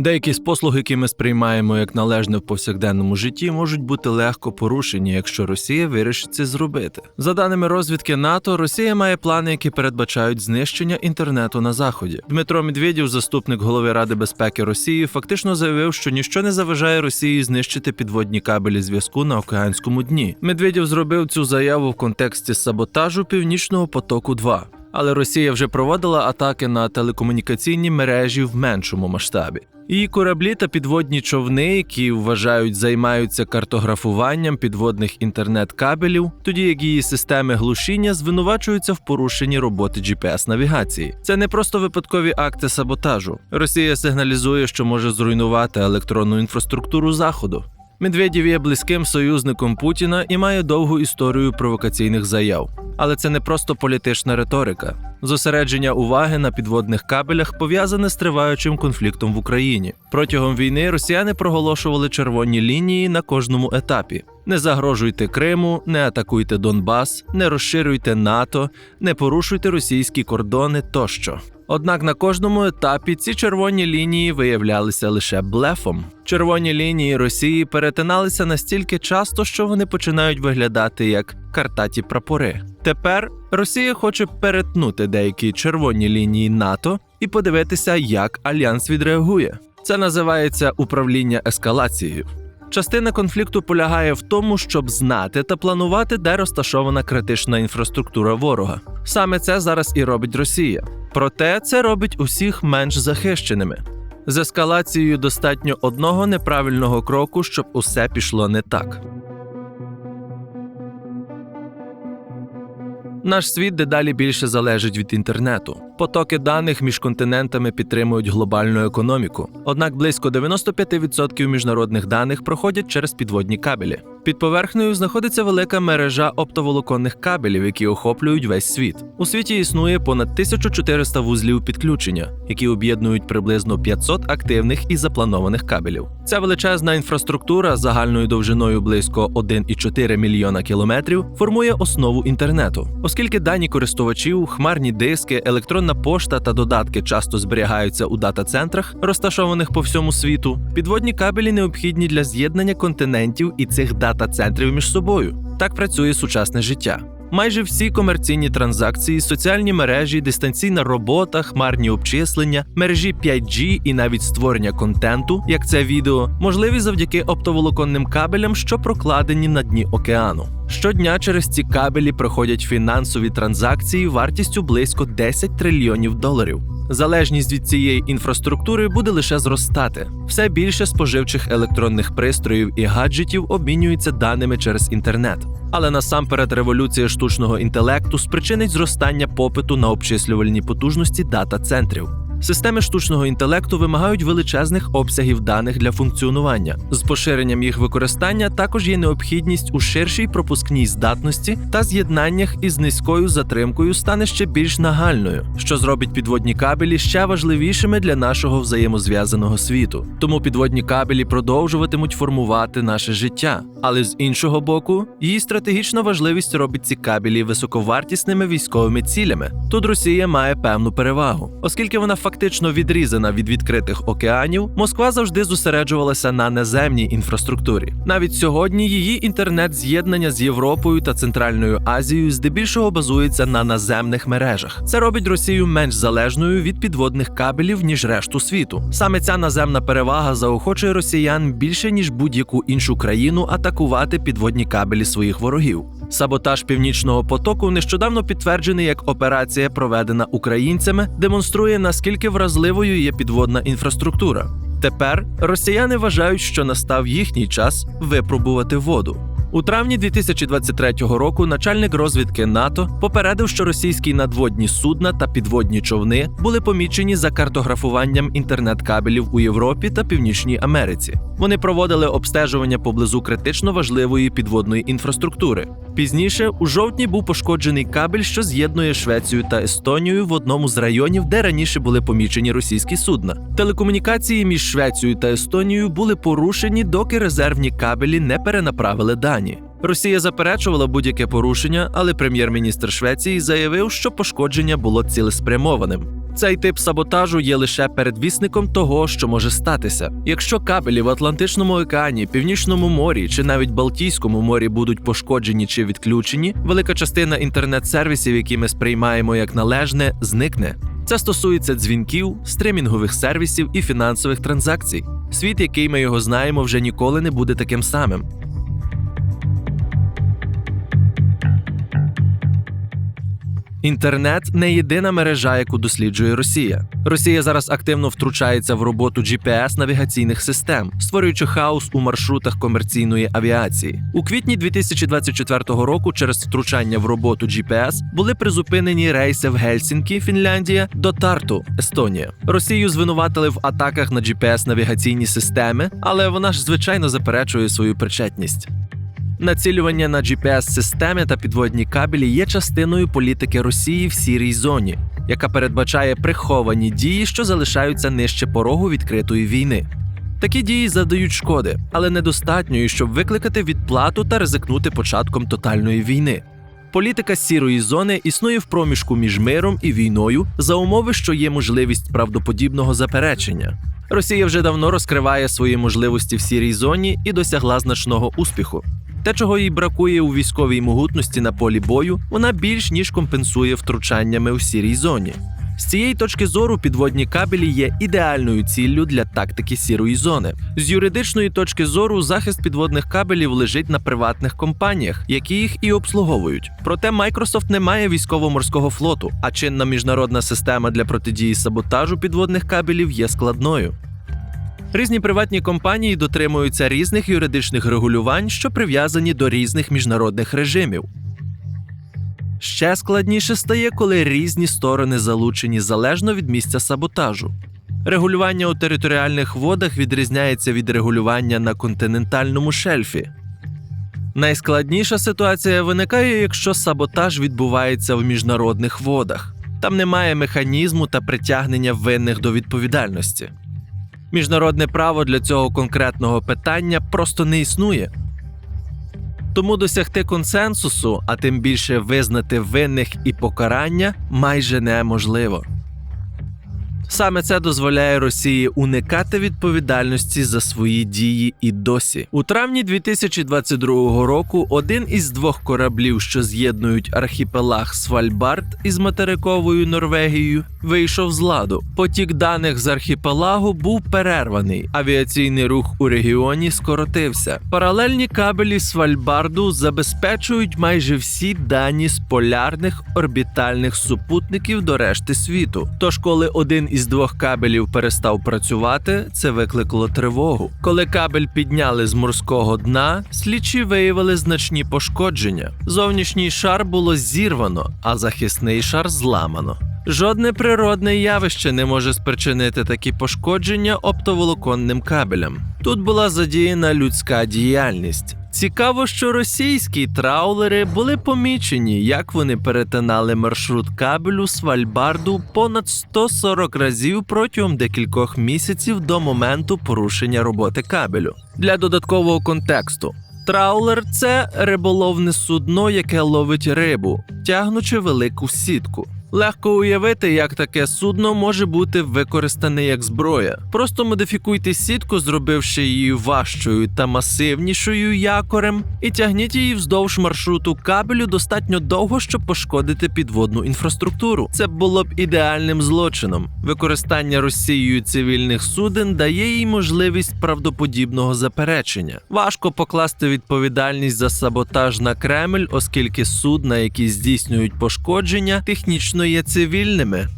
Деякі з послуг, які ми сприймаємо як належне в повсякденному житті, можуть бути легко порушені, якщо Росія вирішить це зробити. За даними розвідки НАТО, Росія має плани, які передбачають знищення інтернету на заході. Дмитро Медведєв, заступник голови Ради безпеки Росії, фактично заявив, що ніщо не заважає Росії знищити підводні кабелі зв'язку на океанському дні. Медведєв зробив цю заяву в контексті саботажу Північного потоку 2 але Росія вже проводила атаки на телекомунікаційні мережі в меншому масштабі. Її кораблі та підводні човни, які вважають займаються картографуванням підводних інтернет-кабелів, тоді як її системи глушіння звинувачуються в порушенні роботи GPS-навігації. Це не просто випадкові акти саботажу. Росія сигналізує, що може зруйнувати електронну інфраструктуру заходу. Медведєв є близьким союзником Путіна і має довгу історію провокаційних заяв. Але це не просто політична риторика. Зосередження уваги на підводних кабелях пов'язане з триваючим конфліктом в Україні. Протягом війни росіяни проголошували червоні лінії на кожному етапі: не загрожуйте Криму, не атакуйте Донбас, не розширюйте НАТО, не порушуйте російські кордони тощо. Однак на кожному етапі ці червоні лінії виявлялися лише блефом. Червоні лінії Росії перетиналися настільки часто, що вони починають виглядати як картаті прапори. Тепер Росія хоче перетнути деякі червоні лінії НАТО і подивитися, як альянс відреагує. Це називається управління ескалацією. Частина конфлікту полягає в тому, щоб знати та планувати, де розташована критична інфраструктура ворога. Саме це зараз і робить Росія. Проте це робить усіх менш захищеними. З ескалацією достатньо одного неправильного кроку, щоб усе пішло не так. Наш світ дедалі більше залежить від інтернету. Потоки даних між континентами підтримують глобальну економіку. Однак близько 95% міжнародних даних проходять через підводні кабелі. Під поверхнею знаходиться велика мережа оптоволоконних кабелів, які охоплюють весь світ. У світі існує понад 1400 вузлів підключення, які об'єднують приблизно 500 активних і запланованих кабелів. Ця величезна інфраструктура загальною довжиною близько 1,4 мільйона кілометрів формує основу інтернету, оскільки дані користувачів, хмарні диски, електронна пошта та додатки часто зберігаються у дата-центрах, розташованих по всьому світу. Підводні кабелі необхідні для з'єднання континентів і цих дата-центрів між собою. Так працює сучасне життя. Майже всі комерційні транзакції, соціальні мережі, дистанційна робота, хмарні обчислення, мережі 5G і навіть створення контенту, як це відео, можливі завдяки оптоволоконним кабелям, що прокладені на дні океану. Щодня через ці кабелі проходять фінансові транзакції вартістю близько 10 трильйонів доларів. Залежність від цієї інфраструктури буде лише зростати. Все більше споживчих електронних пристроїв і гаджетів обмінюються даними через інтернет. Але насамперед революція штучного інтелекту спричинить зростання попиту на обчислювальні потужності дата-центрів. Системи штучного інтелекту вимагають величезних обсягів даних для функціонування. З поширенням їх використання також є необхідність у ширшій пропускній здатності та з'єднаннях із низькою затримкою стане ще більш нагальною, що зробить підводні кабелі ще важливішими для нашого взаємозв'язаного світу. Тому підводні кабелі продовжуватимуть формувати наше життя. Але з іншого боку, її стратегічна важливість робить ці кабелі високовартісними військовими цілями. Тут Росія має певну перевагу, оскільки вона фактично відрізана від відкритих океанів, Москва завжди зосереджувалася на наземній інфраструктурі. Навіть сьогодні її інтернет-з'єднання з Європою та Центральною Азією здебільшого базується на наземних мережах. Це робить Росію менш залежною від підводних кабелів ніж решту світу. Саме ця наземна перевага заохочує росіян більше ніж будь-яку іншу країну атакувати підводні кабелі своїх ворогів. Саботаж північного потоку нещодавно підтверджений як операція, проведена українцями, демонструє наскільки вразливою є підводна інфраструктура. Тепер росіяни вважають, що настав їхній час випробувати воду. У травні 2023 року начальник розвідки НАТО попередив, що російські надводні судна та підводні човни були помічені за картографуванням інтернет-кабелів у Європі та Північній Америці. Вони проводили обстежування поблизу критично важливої підводної інфраструктури. Пізніше, у жовтні, був пошкоджений кабель, що з'єднує Швецію та Естонію в одному з районів, де раніше були помічені російські судна. Телекомунікації між Швецією та Естонією були порушені, доки резервні кабелі не перенаправили дані. Росія заперечувала будь-яке порушення, але прем'єр-міністр Швеції заявив, що пошкодження було цілеспрямованим. Цей тип саботажу є лише передвісником того, що може статися. Якщо кабелі в Атлантичному океані, Північному морі чи навіть Балтійському морі будуть пошкоджені чи відключені, велика частина інтернет-сервісів, які ми сприймаємо як належне, зникне. Це стосується дзвінків, стримінгових сервісів і фінансових транзакцій. Світ, який ми його знаємо, вже ніколи не буде таким самим. Інтернет не єдина мережа, яку досліджує Росія. Росія зараз активно втручається в роботу gps навігаційних систем, створюючи хаос у маршрутах комерційної авіації. У квітні 2024 року через втручання в роботу GPS були призупинені рейси в Гельсінкі, Фінляндія, до Тарту, Естонія. Росію звинуватили в атаках на gps навігаційні системи, але вона ж звичайно заперечує свою причетність. Націлювання на GPS-системи та підводні кабелі є частиною політики Росії в сірій зоні, яка передбачає приховані дії, що залишаються нижче порогу відкритої війни. Такі дії завдають шкоди, але недостатньої, щоб викликати відплату та ризикнути початком тотальної війни. Політика сірої зони існує в проміжку між миром і війною за умови, що є можливість правдоподібного заперечення. Росія вже давно розкриває свої можливості в сірій зоні і досягла значного успіху. Те, чого їй бракує у військовій могутності на полі бою, вона більш ніж компенсує втручаннями у сірій зоні. З цієї точки зору підводні кабелі є ідеальною ціллю для тактики сірої зони. З юридичної точки зору захист підводних кабелів лежить на приватних компаніях, які їх і обслуговують. Проте Microsoft не має військово-морського флоту, а чинна міжнародна система для протидії саботажу підводних кабелів є складною. Різні приватні компанії дотримуються різних юридичних регулювань, що прив'язані до різних міжнародних режимів. Ще складніше стає, коли різні сторони залучені залежно від місця саботажу. Регулювання у територіальних водах відрізняється від регулювання на континентальному шельфі. Найскладніша ситуація виникає, якщо саботаж відбувається в міжнародних водах. Там немає механізму та притягнення винних до відповідальності. Міжнародне право для цього конкретного питання просто не існує. Тому досягти консенсусу, а тим більше визнати винних і покарання майже неможливо. Саме це дозволяє Росії уникати відповідальності за свої дії і досі. У травні 2022 року один із двох кораблів, що з'єднують архіпелаг Свальбард із материковою Норвегією, вийшов з ладу. Потік даних з архіпелагу був перерваний. Авіаційний рух у регіоні скоротився. Паралельні кабелі Свальбарду забезпечують майже всі дані з полярних орбітальних супутників до решти світу. Тож, коли один із двох кабелів перестав працювати, це викликало тривогу. Коли кабель підняли з морського дна, слідчі виявили значні пошкодження. Зовнішній шар було зірвано, а захисний шар зламано. Жодне природне явище не може спричинити такі пошкодження оптоволоконним кабелям. Тут була задіяна людська діяльність. Цікаво, що російські траулери були помічені, як вони перетинали маршрут кабелю Свальбарду понад 140 разів протягом декількох місяців до моменту порушення роботи кабелю. Для додаткового контексту. Траулер це риболовне судно, яке ловить рибу, тягнучи велику сітку. Легко уявити, як таке судно може бути використане як зброя. Просто модифікуйте сітку, зробивши її важчою та масивнішою якорем, і тягніть її вздовж маршруту кабелю достатньо довго, щоб пошкодити підводну інфраструктуру. Це було б ідеальним злочином. Використання Росією цивільних суден дає їй можливість правдоподібного заперечення. Важко покласти відповідальність за саботаж на Кремль, оскільки судна, які здійснюють пошкодження, технічно є цивільними.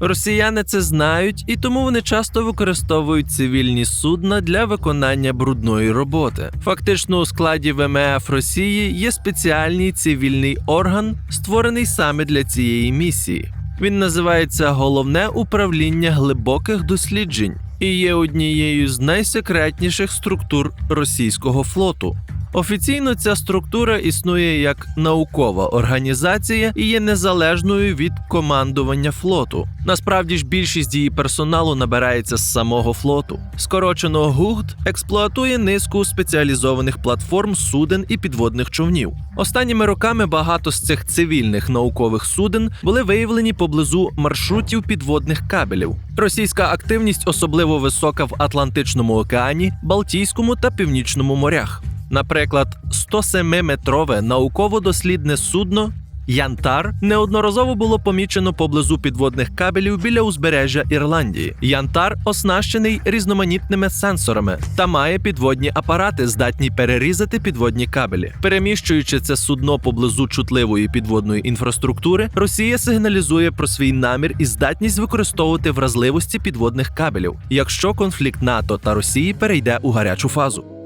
Росіяни це знають, і тому вони часто використовують цивільні судна для виконання брудної роботи. Фактично, у складі ВМФ Росії є спеціальний цивільний орган, створений саме для цієї місії. Він називається Головне управління глибоких досліджень і є однією з найсекретніших структур російського флоту. Офіційно ця структура існує як наукова організація і є незалежною від командування флоту. Насправді ж більшість її персоналу набирається з самого флоту. Скорочено ГУГД експлуатує низку спеціалізованих платформ суден і підводних човнів. Останніми роками багато з цих цивільних наукових суден були виявлені поблизу маршрутів підводних кабелів. Російська активність особливо висока в Атлантичному океані, Балтійському та Північному морях. Наприклад, 107-метрове науково-дослідне судно Янтар неодноразово було помічено поблизу підводних кабелів біля узбережжя Ірландії. Янтар оснащений різноманітними сенсорами та має підводні апарати, здатні перерізати підводні кабелі. Переміщуючи це судно поблизу чутливої підводної інфраструктури, Росія сигналізує про свій намір і здатність використовувати вразливості підводних кабелів, якщо конфлікт НАТО та Росії перейде у гарячу фазу.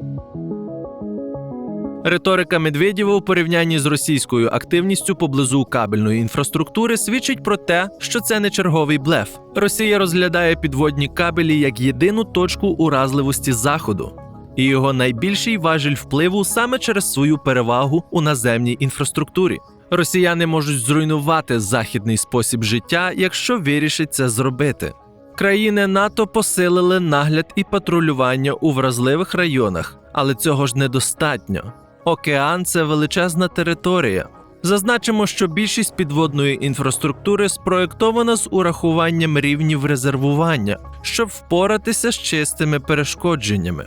Риторика Медведєва у порівнянні з російською активністю поблизу кабельної інфраструктури свідчить про те, що це не черговий блеф. Росія розглядає підводні кабелі як єдину точку уразливості заходу. І його найбільший важіль впливу саме через свою перевагу у наземній інфраструктурі. Росіяни можуть зруйнувати західний спосіб життя, якщо вирішать це зробити. Країни НАТО посилили нагляд і патрулювання у вразливих районах, але цього ж недостатньо. Океан це величезна територія. Зазначимо, що більшість підводної інфраструктури спроєктована з урахуванням рівнів резервування, щоб впоратися з чистими перешкодженнями.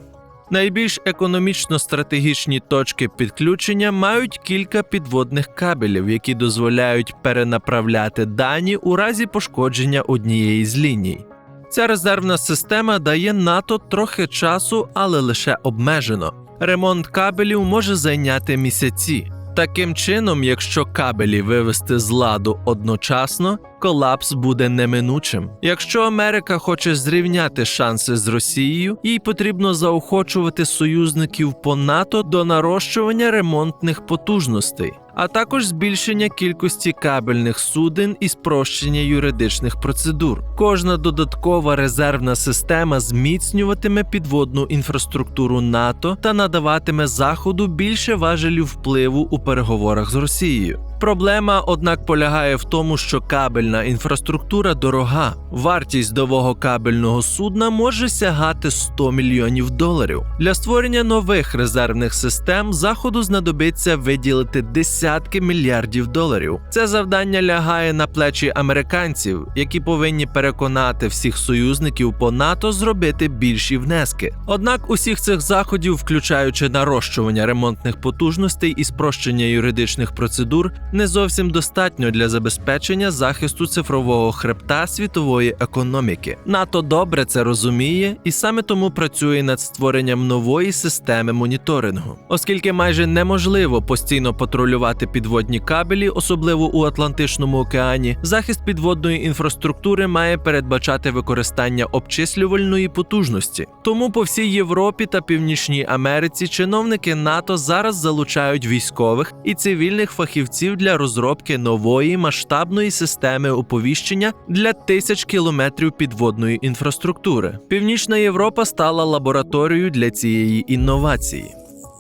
Найбільш економічно стратегічні точки підключення мають кілька підводних кабелів, які дозволяють перенаправляти дані у разі пошкодження однієї з ліній. Ця резервна система дає НАТО трохи часу, але лише обмежено. Ремонт кабелів може зайняти місяці. Таким чином, якщо кабелі вивести з ладу одночасно, колапс буде неминучим. Якщо Америка хоче зрівняти шанси з Росією, їй потрібно заохочувати союзників по НАТО до нарощування ремонтних потужностей, а також збільшення кількості кабельних суден і спрощення юридичних процедур. Кожна додаткова резервна система зміцнюватиме підводну інфраструктуру НАТО та надаватиме заходу більше важелів впливу у переговорах з Росією. Проблема, однак, полягає в тому, що кабельна інфраструктура дорога. Вартість нового кабельного судна може сягати 100 мільйонів доларів. Для створення нових резервних систем заходу знадобиться виділити десятки мільярдів доларів. Це завдання лягає на плечі американців, які повинні переконати всіх союзників по НАТО зробити більші внески. Однак усіх цих заходів, включаючи нарощування ремонтних потужностей і спрощення юридичних процедур, не зовсім достатньо для забезпечення захисту цифрового хребта світової економіки. НАТО добре це розуміє і саме тому працює над створенням нової системи моніторингу, оскільки майже неможливо постійно патрулювати підводні кабелі, особливо у Атлантичному океані. Захист підводної інфраструктури має передбачати використання обчислювальної потужності. Тому по всій Європі та Північній Америці чиновники НАТО зараз залучають військових і цивільних фахівців для розробки нової масштабної системи оповіщення для тисяч кілометрів підводної інфраструктури. Північна Європа стала лабораторією для цієї інновації.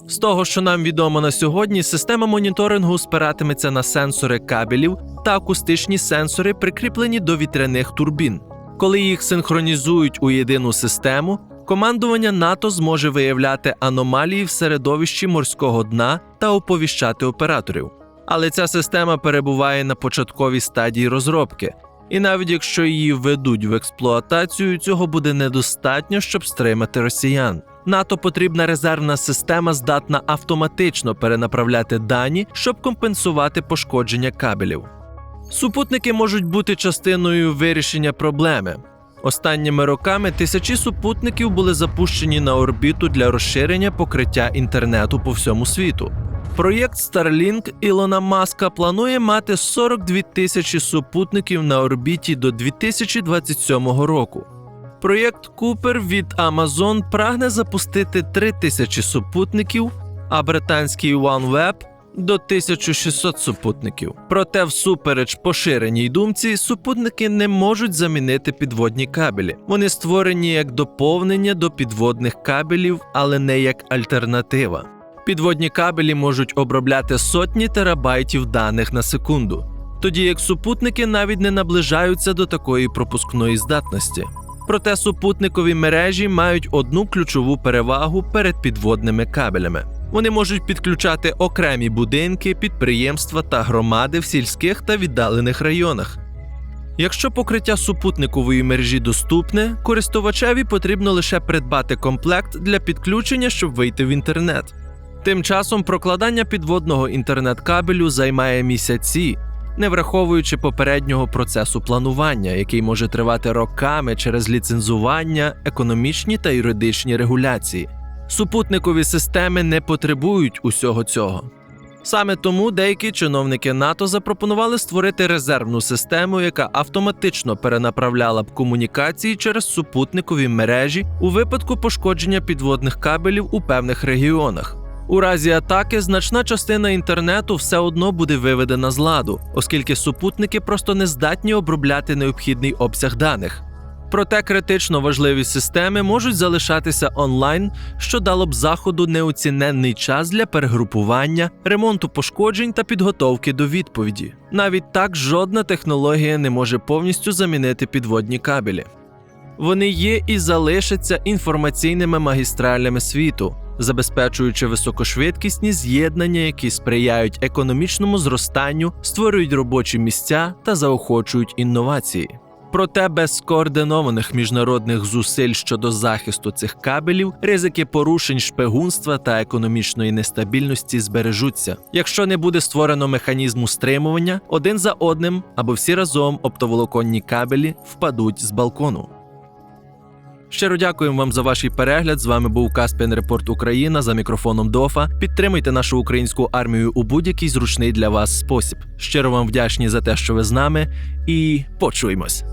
З того, що нам відомо на сьогодні, система моніторингу спиратиметься на сенсори кабелів та акустичні сенсори, прикріплені до вітряних турбін. Коли їх синхронізують у єдину систему, командування НАТО зможе виявляти аномалії в середовищі морського дна та оповіщати операторів. Але ця система перебуває на початковій стадії розробки, і навіть якщо її введуть в експлуатацію, цього буде недостатньо, щоб стримати росіян. НАТО потрібна резервна система, здатна автоматично перенаправляти дані, щоб компенсувати пошкодження кабелів. Супутники можуть бути частиною вирішення проблеми. Останніми роками тисячі супутників були запущені на орбіту для розширення покриття інтернету по всьому світу. Проєкт Starlink Ілона Маска планує мати 42 тисячі супутників на орбіті до 2027 року. Проєкт Купер від Amazon прагне запустити 3 тисячі супутників, а британський OneWeb до 1600 супутників. Проте, всупереч поширеній думці, супутники не можуть замінити підводні кабелі. Вони створені як доповнення до підводних кабелів, але не як альтернатива. Підводні кабелі можуть обробляти сотні терабайтів даних на секунду, тоді як супутники навіть не наближаються до такої пропускної здатності. Проте супутникові мережі мають одну ключову перевагу перед підводними кабелями. Вони можуть підключати окремі будинки, підприємства та громади в сільських та віддалених районах. Якщо покриття супутникової мережі доступне, користувачеві потрібно лише придбати комплект для підключення, щоб вийти в інтернет. Тим часом прокладання підводного інтернет-кабелю займає місяці, не враховуючи попереднього процесу планування, який може тривати роками через ліцензування, економічні та юридичні регуляції. Супутникові системи не потребують усього цього. Саме тому деякі чиновники НАТО запропонували створити резервну систему, яка автоматично перенаправляла б комунікації через супутникові мережі у випадку пошкодження підводних кабелів у певних регіонах. У разі атаки значна частина інтернету все одно буде виведена з ладу, оскільки супутники просто не здатні обробляти необхідний обсяг даних. Проте критично важливі системи можуть залишатися онлайн, що дало б заходу неоціненний час для перегрупування, ремонту пошкоджень та підготовки до відповіді. Навіть так жодна технологія не може повністю замінити підводні кабелі. Вони є і залишаться інформаційними магістралями світу, забезпечуючи високошвидкісні з'єднання, які сприяють економічному зростанню, створюють робочі місця та заохочують інновації. Проте без скоординованих міжнародних зусиль щодо захисту цих кабелів ризики порушень шпигунства та економічної нестабільності збережуться, якщо не буде створено механізму стримування один за одним або всі разом оптоволоконні кабелі впадуть з балкону. Щиро дякуємо вам за ваш перегляд. З вами був Каспін Репорт Україна за мікрофоном Дофа. Підтримуйте нашу українську армію у будь-який зручний для вас спосіб. Щиро вам вдячні за те, що ви з нами, і почуємось.